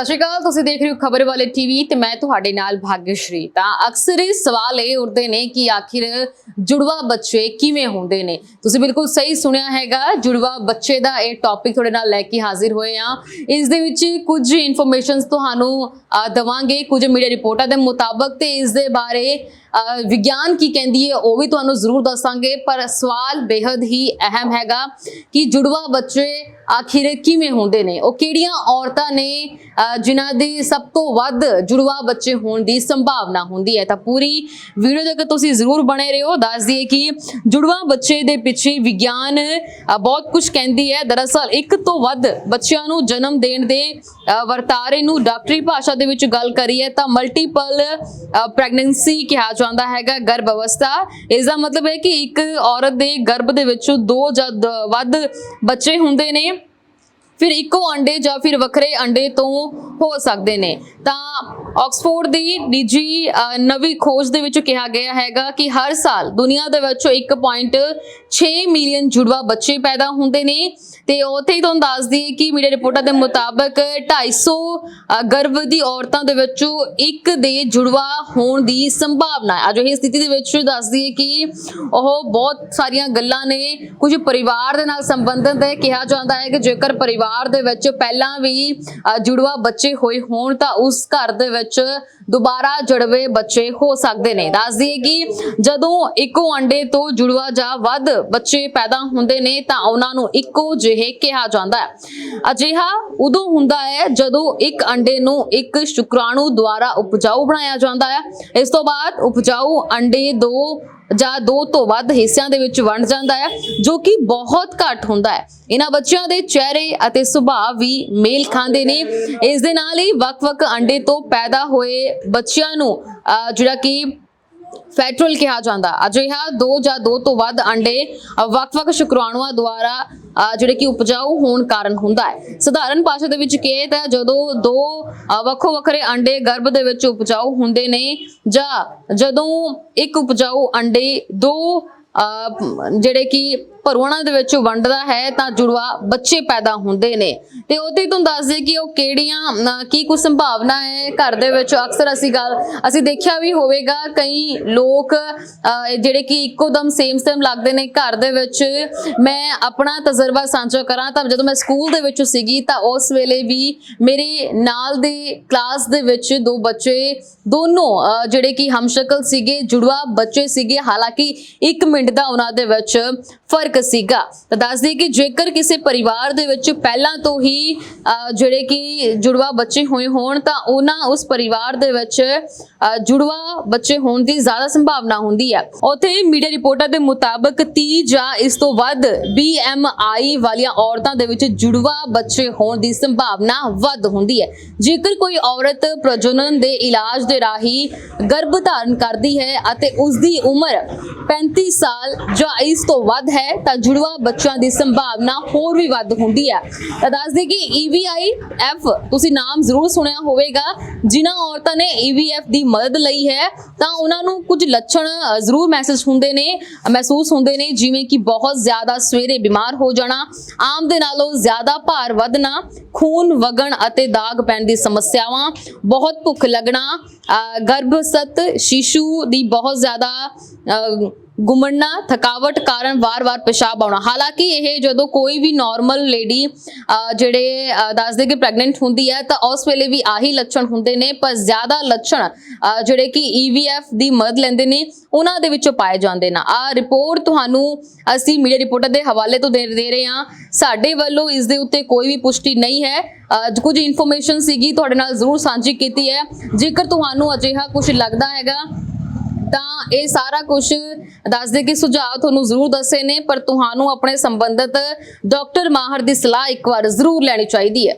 ਸਤਿ ਸ਼੍ਰੀ ਅਕਾਲ ਤੁਸੀਂ ਦੇਖ ਰਹੇ ਹੋ ਖਬਰ ਵਾਲੇ ਟੀਵੀ ਤੇ ਮੈਂ ਤੁਹਾਡੇ ਨਾਲ ਭਾਗਯਸ਼੍ਰੀ। ਤਾਂ ਅਕਸਰ ਇਹ ਸਵਾਲ ਇਹ ਉੱਠਦੇ ਨੇ ਕਿ ਆਖਿਰ ਜੁੜਵਾ ਬੱਚੇ ਕਿਵੇਂ ਹੁੰਦੇ ਨੇ? ਤੁਸੀਂ ਬਿਲਕੁਲ ਸਹੀ ਸੁਣਿਆ ਹੈਗਾ ਜੁੜਵਾ ਬੱਚੇ ਦਾ ਇਹ ਟੌਪਿਕ ਤੁਹਾਡੇ ਨਾਲ ਲੈ ਕੇ ਹਾਜ਼ਰ ਹੋਏ ਆ ਇਸ ਦੇ ਵਿੱਚ ਕੁਝ ਇਨਫੋਰਮੇਸ਼ਨਸ ਤੁਹਾਨੂੰ ਅ, ਦਵਾਂਗੇ ਕੁਝ ਮੀਡੀਆ ਰਿਪੋਰਟਾਂ ਦੇ ਮੁਤਾਬਕ ਤੇ ਇਸ ਦੇ ਬਾਰੇ ਵਿਗਿਆਨ ਕੀ ਕਹਿੰਦੀ ਹੈ ਉਹ ਵੀ ਤੁਹਾਨੂੰ ਜ਼ਰੂਰ ਦੱਸਾਂਗੇ। ਪਰ ਸਵਾਲ ਬੇहद ਹੀ ਅਹਿਮ ਹੈਗਾ ਕਿ ਜੁੜਵਾ ਬੱਚੇ ਆਖਿਰ ਕਿਵੇਂ ਹੁੰਦੇ ਨੇ? ਉਹ ਕਿਹੜੀਆਂ ਔਰਤਾਂ ਨੇ ਜਿਨ੍ਹਾਂ ਦੀ ਸਭ ਤੋਂ ਵੱਧ ਜੁੜਵਾ ਬੱਚੇ ਹੋਣ ਦੀ ਸੰਭਾਵਨਾ ਹੁੰਦੀ ਹੈ? ਤਾਂ ਪੂਰੀ ਵੀਡੀਓ ਤੱਕ ਤੁਸੀਂ ਜ਼ਰੂਰ ਬਣੇ ਰਹੋ। ਦੱਸ ਦਈਏ ਕਿ ਜੁੜਵਾ ਬੱਚੇ ਦੇ ਪਿੱਛੇ ਵਿਗਿਆਨ ਬਹੁਤ ਕੁਝ ਕਹਿੰਦੀ ਹੈ। ਦਰਅਸਲ ਇੱਕ ਤੋਂ ਵੱਧ ਬੱਚਿਆਂ ਨੂੰ ਜਨਮ ਦੇਣ ਦੇ ਵਰਤਾਰੇ ਨੂੰ ਡਾਕਟਰੀ ਭਾਸ਼ਾ ਦੇ ਵਿੱਚ ਗੱਲ ਕਰੀਏ ਤਾਂ ਮਲਟੀਪਲ ਪ੍ਰੈਗਨੈਂਸੀ ਕਿਹਾ ਜਾਂਦਾ ਹੈਗਾ, ਗਰਭ ਅਵਸਥਾ। ਇਸ ਦਾ ਮਤਲਬ ਹੈ ਕਿ ਇੱਕ ਔਰਤ ਦੇ ਗਰਭ ਦੇ ਵਿੱਚੋਂ ਦੋ ਜਾਂ ਵੱਧ ਬੱਚੇ ਹੁੰਦੇ ਨੇ। ਫਿਰ ਇੱਕੋ ਅੰਡੇ ਜਾਂ ਫਿਰ ਵੱਖਰੇ ਅੰਡੇ ਤੋਂ ਹੋ ਸਕਦੇ ਨੇ। ਤਾਂ ਆਕਸਫੋਰਡ ਦੀ ਨਿੱਜੀ ਨਵੀਂ ਖੋਜ ਦੇ ਵਿੱਚ ਕਿਹਾ ਗਿਆ ਹੈਗਾ ਕਿ ਹਰ ਸਾਲ ਦੁਨੀਆ ਦੇ ਵਿੱਚ 1.6 ਮਿਲੀਅਨ ਜੁੜਵਾ ਬੱਚੇ ਪੈਦਾ ਹੁੰਦੇ ਨੇ। ਤੇ ਉੱਥੇ ਹੀ ਤੁਹਾਨੂੰ ਦੱਸ ਦਈਏ ਕਿ ਮੀਡੀਆ ਰਿਪੋਰਟਾਂ ਦੇ ਮੁਤਾਬਕ 250 ਅ, ਗਰਭਵਤੀ ਔਰਤਾਂ ਦੇ ਵਿੱਚੋਂ ਇੱਕ ਦੇ ਜੁੜਵਾ ਹੋਣ ਦੀ ਸੰਭਾਵਨਾ ਹੈ। ਅਜਿਹੀ ਸਥਿਤੀ ਦੇ ਵਿੱਚ ਦੱਸ ਦਈਏ ਕਿ ਉਹ ਬਹੁਤ ਸਾਰੀਆਂ ਗੱਲਾਂ ਨੇ। ਕੁਝ ਪਰਿਵਾਰ ਦੇ ਨਾਲ ਸੰਬੰਧਿਤ ਹੈ। ਕਿਹਾ ਜਾਂਦਾ ਹੈ ਕਿ ਜੇਕਰ ਪਰਿਵਾਰ ਦੇ ਵਿੱਚ ਪਹਿਲਾਂ ਵੀ ਜੁੜਵਾ ਬੱਚੇ ਹੋਏ ਹੋਣ ਤਾਂ ਉਸ ਘਰ ਦੇ ਵਿੱਚ ਦੁਬਾਰਾ ਜੜਵੇ ਬੱਚੇ ਹੋ ਸਕਦੇ ਨੇ। ਦੱਸ ਦਈਏ ਕਿ ਜਦੋਂ ਇੱਕੋ ਅੰਡੇ ਤੋਂ ਜੁੜਵਾ ਜਾਂ ਵੱਧ ਬੱਚੇ ਪੈਦਾ ਹੁੰਦੇ ਨੇ ਤਾਂ ਉਹਨਾਂ ਨੂੰ ਇੱਕੋ ਜਿਹੇ ਕਿਹਾ ਜਾਂਦਾ ਹੈ। ਅਜਿਹਾ ਉਦੋਂ ਹੁੰਦਾ ਹੈ ਜਦੋਂ ਇੱਕ ਅੰਡੇ ਨੂੰ ਇੱਕ ਸ਼ੁਕਰਾਣੂ ਦੁਆਰਾ ਉਪਜਾਊ ਬਣਾਇਆ ਜਾਂਦਾ ਹੈ। ਇਸ ਤੋਂ ਬਾਅਦ ਉਪਜਾਊ ਅੰਡੇ ਦੋ ਜਾਂ ਦੋ ਤੋਂ ਵੱਧ ਹਿੱਸਿਆਂ ਦੇ ਵਿੱਚ ਵੰਡ ਜਾਂਦਾ ਹੈ, ਜੋ ਕਿ ਬਹੁਤ ਘੱਟ ਹੁੰਦਾ ਹੈ। ਇਹਨਾਂ ਬੱਚਿਆਂ ਦੇ ਚਿਹਰੇ ਅਤੇ ਸੁਭਾਅ ਵੀ ਮੇਲ ਖਾਂਦੇ ਨੇ। ਇਸ ਦੇ ਨਾਲ ਹੀ ਵੱਖ-ਵੱਖ ਅੰਡੇ ਤੋਂ ਪੈਦਾ ਹੋਏ ਬੱਚਿਆਂ ਨੂੰ ਜਿਹੜਾ ਕਿ ਫੈਟਰਲ ਕਿਹਾ ਜਾਂਦਾ। ਅਜਿਹਾ ਦੋ ਜਾਂ ਦੋ ਤੋਂ ਵੱਧ ਅੰਡੇ ਵੱਖ-ਵੱਖ ਸ਼ੁਕਰਾਣੂਆਂ ਦੁਆਰਾ ਜਿਹੜੇ ਕਿ ਉਪਜਾਊ ਹੋਣ ਕਾਰਨ ਹੁੰਦਾ ਹੈ। ਸਧਾਰਨ ਭਾਸ਼ਾ ਦੇ ਵਿੱਚ ਕਹੇ ਤਾਂ ਜਦੋਂ ਦੋ ਵੱਖੋ ਵੱਖਰੇ ਅੰਡੇ ਗਰਭ ਦੇ ਵਿੱਚ ਉਪਜਾਊ ਹੁੰਦੇ ਨੇ ਜਾਂ ਜਦੋਂ ਇੱਕ ਉਪਜਾਊ ਅੰਡੇ ਦੋ ਜਿਹੜੇ ਕਿ ਭਰੂਣਾਂ ਦੇ ਵਿੱਚ ਵੰਡਦਾ ਹੈ, ਤਾਂ ਜੁੜਵਾ ਬੱਚੇ ਪੈਦਾ ਹੁੰਦੇ ਨੇ। ਤੇ ਉਹਦੇ ਤੁਹਾਨੂੰ ਦੱਸ ਦੇ ਕਿ ਉਹ ਕਿਹੜੀਆਂ ਕੀ ਕੁਝ ਸੰਭਾਵਨਾ ਹੈ ਘਰ ਦੇ ਵਿੱਚ? ਅਕਸਰ ਅਸੀਂ ਗੱਲ, ਅਸੀਂ ਦੇਖਿਆ ਵੀ ਹੋਵੇਗਾ, ਕਈ ਲੋਕ ਜਿਹੜੇ ਕਿ ਇੱਕੋ ਦਮ ਸੇਮ ਸੇਮ ਲੱਗਦੇ ਨੇ ਘਰ ਦੇ ਵਿੱਚ। ਮੈਂ ਆਪਣਾ ਤਜਰਬਾ ਸਾਂਝਾ ਕਰਾਂ, ਤਾਂ ਜਦੋਂ ਮੈਂ ਸਕੂਲ ਦੇ ਵਿੱਚ ਸੀਗੀ, ਤਾਂ ਉਸ ਵੇਲੇ ਵੀ ਮੇਰੇ ਨਾਲ ਦੇ ਕਲਾਸ ਦੇ ਵਿੱਚ ਦੋ ਬੱਚੇ, ਦੋਨੋਂ ਜਿਹੜੇ ਕਿ ਹਮਸ਼ਕਲ ਸੀਗੇ, ਜੁੜਵਾ ਬੱਚੇ ਸੀਗੇ। ਹਾਲਾਂਕਿ 1 ਪਿੰਡ ਦਾ ਉਹਨਾਂ ਦੇ ਵਿੱਚ ਫ਼ਰਕ ਸੀਗਾ। ਤਾਂ ਦੱਸ ਦਈਏ ਕਿ ਜੇਕਰ ਕਿਸੇ ਪਰਿਵਾਰ ਦੇ ਵਿੱਚ ਪਹਿਲਾਂ ਤੋਂ ਹੀ ਜਿਹੜੇ ਕਿ ਜੁੜਵਾ ਬੱਚੇ ਹੋਏ ਹੋਣ, ਤਾਂ ਉਹਨਾਂ ਉਸ ਪਰਿਵਾਰ ਦੇ ਵਿੱਚ ਜੁੜਵਾ ਬੱਚੇ ਹੋਣ ਦੀ ਜ਼ਿਆਦਾ ਸੰਭਾਵਨਾ ਹੁੰਦੀ ਹੈ। ਉੱਥੇ ਮੀਡੀਆ ਰਿਪੋਰਟਾਂ ਦੇ ਮੁਤਾਬਕ 30 ਜਾਂ ਇਸ ਤੋਂ ਵੱਧ BMI ਵਾਲੀਆਂ ਔਰਤਾਂ ਦੇ ਵਿੱਚ ਜੁੜਵਾ ਬੱਚੇ ਹੋਣ ਦੀ ਸੰਭਾਵਨਾ ਵੱਧ ਹੁੰਦੀ ਹੈ। ਜੇਕਰ ਕੋਈ ਔਰਤ ਪ੍ਰਜਨਨ ਦੇ ਇਲਾਜ ਦੇ ਰਾਹੀਂ ਗਰਭ ਧਾਰਨ ਕਰਦੀ ਹੈ ਅਤੇ ਉਸ ਦੀ ਉਮਰ 35 ਸਾਲ ਜਾਂ ਇਸ ਤੋਂ ਵੱਧ ਹੈ ਤਾਂ ਜੁੜਵਾ ਬੱਚਿਆਂ ਦੀ ਸੰਭਾਵਨਾ ਹੋਰ ਵੀ ਵੱਧ ਹੁੰਦੀ ਹੈ। ਤਾਂ ਦੱਸ ਦੇ ਕਿ EVIF ਤੁਸੀਂ ਨਾਮ ਜ਼ਰੂਰ ਸੁਣਿਆ ਹੋਵੇਗਾ। ਜਿਨ੍ਹਾਂ ਔਰਤਾਂ ਨੇ EVF ਦੀ ਮਦਦ ਲਈ ਹੈ ਤਾਂ ਉਹਨਾਂ ਨੂੰ ਕੁਝ ਲੱਛਣ ਜ਼ਰੂਰ ਮਹਿਸੂਸ ਹੁੰਦੇ ਨੇ ਮਹਿਸੂਸ ਹੁੰਦੇ ਨੇ ਜਿਵੇਂ ਕਿ ਬਹੁਤ ਜ਼ਿਆਦਾ ਸਵੇਰੇ ਬਿਮਾਰ ਹੋ ਜਾਣਾ ਆਮ ਦੇ ਨਾਲੋਂ ਜ਼ਿਆਦਾ ਭਾਰ ਵਧਣਾ ਖੂਨ ਵਗਣ ਅਤੇ ਦਾਗ ਪੈਣ ਦੀ ਸਮੱਸਿਆਵਾਂ ਬਹੁਤ ਭੁੱਖ ਲੱਗਣਾ ਅ, ਗਰਭਸਥ ਸ਼ੀਸ਼ੂ ਦੀ ਬਹੁਤ ਜ਼ਿਆਦਾ ਅ, ਥਕਾਵਟ ਕਾਰਨ ਵਾਰ-ਵਾਰ ਪਿਸ਼ਾਬ ਆਉਣਾ। ਹਾਲਾਂਕਿ ਇਹ ਜਦੋਂ ਕੋਈ ਵੀ ਨਾਰਮਲ ਲੇਡੀ ਜਿਹੜੇ ਦੱਸਦੇ ਕਿ ਪ੍ਰੈਗਨੈਂਟ ਹੁੰਦੀ ਹੈ ਤਾਂ ਉਸ ਵੇਲੇ ਵੀ ਆਹੀ ਲੱਛਣ ਹੁੰਦੇ ਨੇ ਪਰ ਜ਼ਿਆਦਾ ਲੱਛਣ ਜਿਹੜੇ ਕਿ EVF ਦੀ ਮਦਦ ਲੈਂਦੇ ਨੇ ਉਹਨਾਂ ਦੇ ਵਿੱਚੋਂ ਪਾਏ ਜਾਂਦੇ ਨੇ। ਆ ਰਿਪੋਰਟ ਤੁਹਾਨੂੰ ਅਸੀਂ ਮੀਡੀਆ ਰਿਪੋਰਟਰ ਦੇ ਹਵਾਲੇ ਤੋਂ ਦੇ ਦੇ ਰਹੇ ਹਾਂ। ਸਾਡੇ ਵੱਲੋਂ ਇਸ ਦੇ ਉੱਤੇ ਕੋਈ ਵੀ ਪੁਸ਼ਟੀ ਨਹੀਂ ਹੈ। ਕੁਝ ਇਨਫੋਰਮੇਸ਼ਨ ਸੀਗੀ ਤੁਹਾਡੇ ਨਾਲ ਜ਼ਰੂਰ ਸਾਂਝੀ ਕੀਤੀ ਹੈ। ਜੇਕਰ ਤੁਹਾਨੂੰ ਅਜਿਹਾ ਕੁਝ ਲੱਗਦਾ ਹੈਗਾ ਤਾਂ ਇਹ ਸਾਰਾ ਕੁਝ ਦੱਸਦੇ ਕਿ ਸੁਝਾਅ ਤੁਹਾਨੂੰ ਜ਼ਰੂਰ ਦੱਸੇ ਨੇ, ਪਰ ਤੁਹਾਨੂੰ ਆਪਣੇ ਸੰਬੰਧਿਤ ਡਾਕਟਰ ਮਾਹਰ ਦੀ ਸਲਾਹ ਇੱਕ ਵਾਰ ਜ਼ਰੂਰ ਲੈਣੀ ਚਾਹੀਦੀ ਹੈ।